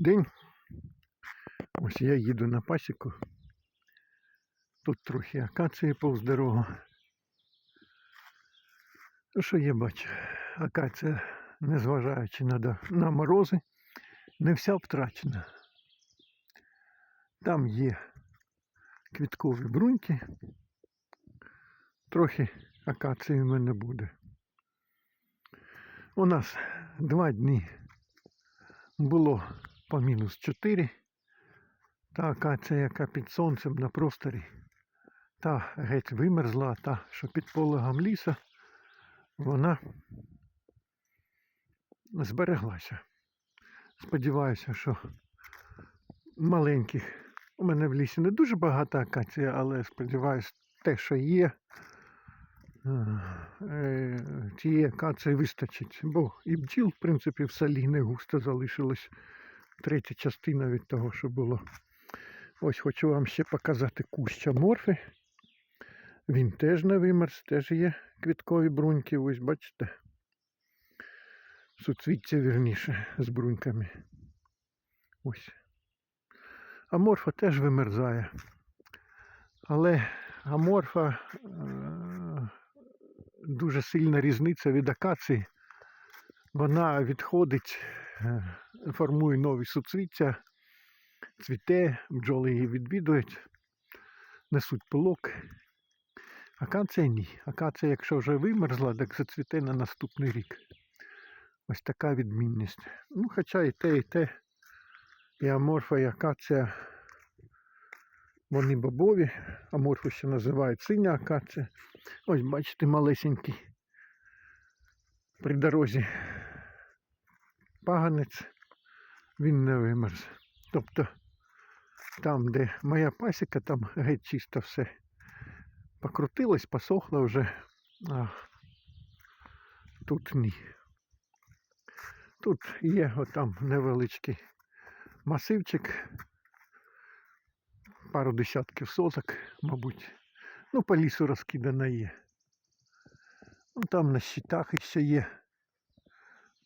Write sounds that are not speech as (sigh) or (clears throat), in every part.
день. Ось я їду на пасіку. Тут трохи акації повз дорогу. Ну, що я бачу? Акація, незважаючи на, на морози, не вся втрачена. Там є квіткові бруньки. Трохи акації в мене буде. У нас два дні було по мінус 4. Та акація, яка під сонцем на просторі, та геть вимерзла, та, що під пологом ліса, вона збереглася. Сподіваюся, що маленьких. У мене в лісі не дуже багато акації, але сподіваюся, те, що є, е, тієї акації вистачить. Бо і бджіл, в принципі, в селі не густо залишилось. Третя частина від того, що було. Ось хочу вам ще показати кущ морфи. Він теж не вимерз, теж є квіткові бруньки. Ось бачите. Суцвіття вірніше з бруньками. Ось. Аморфа теж вимерзає. Але аморфа е, дуже сильна різниця від акації. Вона відходить, формує нові суцвіття, цвіте, бджоли її відвідують, несуть пилок. Акація ні. Акація, якщо вже вимерзла, так зацвіте на наступний рік. Ось така відмінність. Ну, хоча і те, і те, і аморфа, і акація, вони бобові. Аморфу ще називають синя акація. Ось, бачите, малесенький при дорозі паганець, він не вимерз. Тобто там, де моя пасіка, там геть чисто все покрутилось, посохло вже, а тут ні. Тут є отам невеличкий масивчик, пару десятків соток, мабуть. Ну, по лісу розкидана є. Ну, там на щитах ще є.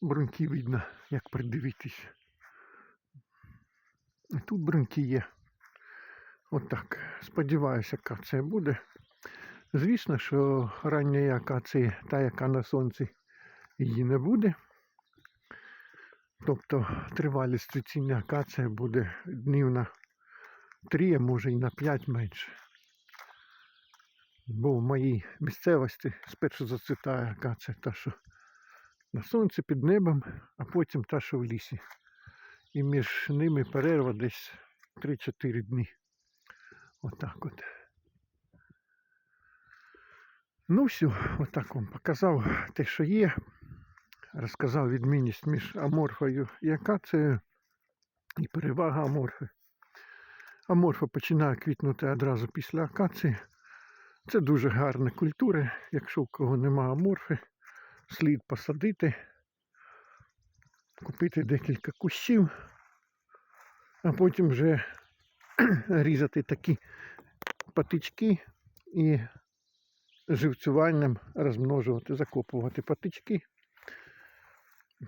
Бруньки видно, як придивитись. І тут бруньки є. Отак. Сподіваюся, акація буде. Звісно, що ранньої акації, та яка на сонці, її не буде. Тобто тривалість цвітіння акація буде днів на 3, а може і на 5 менше. Бо в моїй місцевості спершу зацвітає акація та, що на сонці під небом, а потім та, що в лісі. І між ними перерва десь 3-4 дні. Отак от. Ну все, отак вам показав те, що є. Розказав відмінність між аморфою і акацією і перевага аморфи. Аморфа починає квітнути одразу після акації. Це дуже гарна культура. Якщо у кого нема аморфи, слід посадити, купити декілька кущів, а потім вже (clears throat) різати такі патички і живцюванням розмножувати, закопувати патички.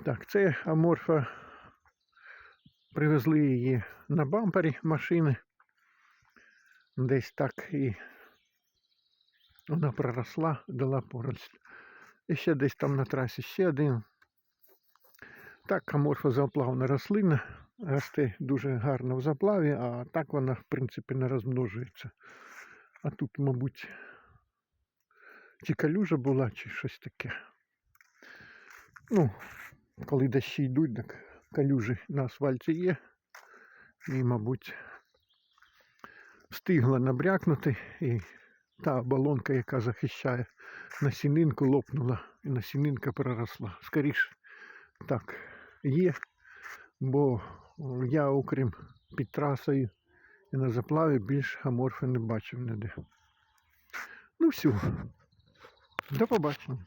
Так, це аморфа. Привезли її на бампері машини. Десь так і вона проросла, дала поросль. І ще десь там на трасі ще один. Так, аморфозаплавна рослина, росте дуже гарно в заплаві, а так вона, в принципі, не розмножується. А тут, мабуть, чи калюжа була, чи щось таке. Ну, коли дощі йдуть, так калюжі на асфальті є. І, мабуть, встигла набрякнути і та оболонка, яка захищає насінинку, лопнула і насінинка проросла. Скоріше так є, бо я, окрім під трасою і на заплаві, більш аморфи не бачив ніде. Ну все. До побачення.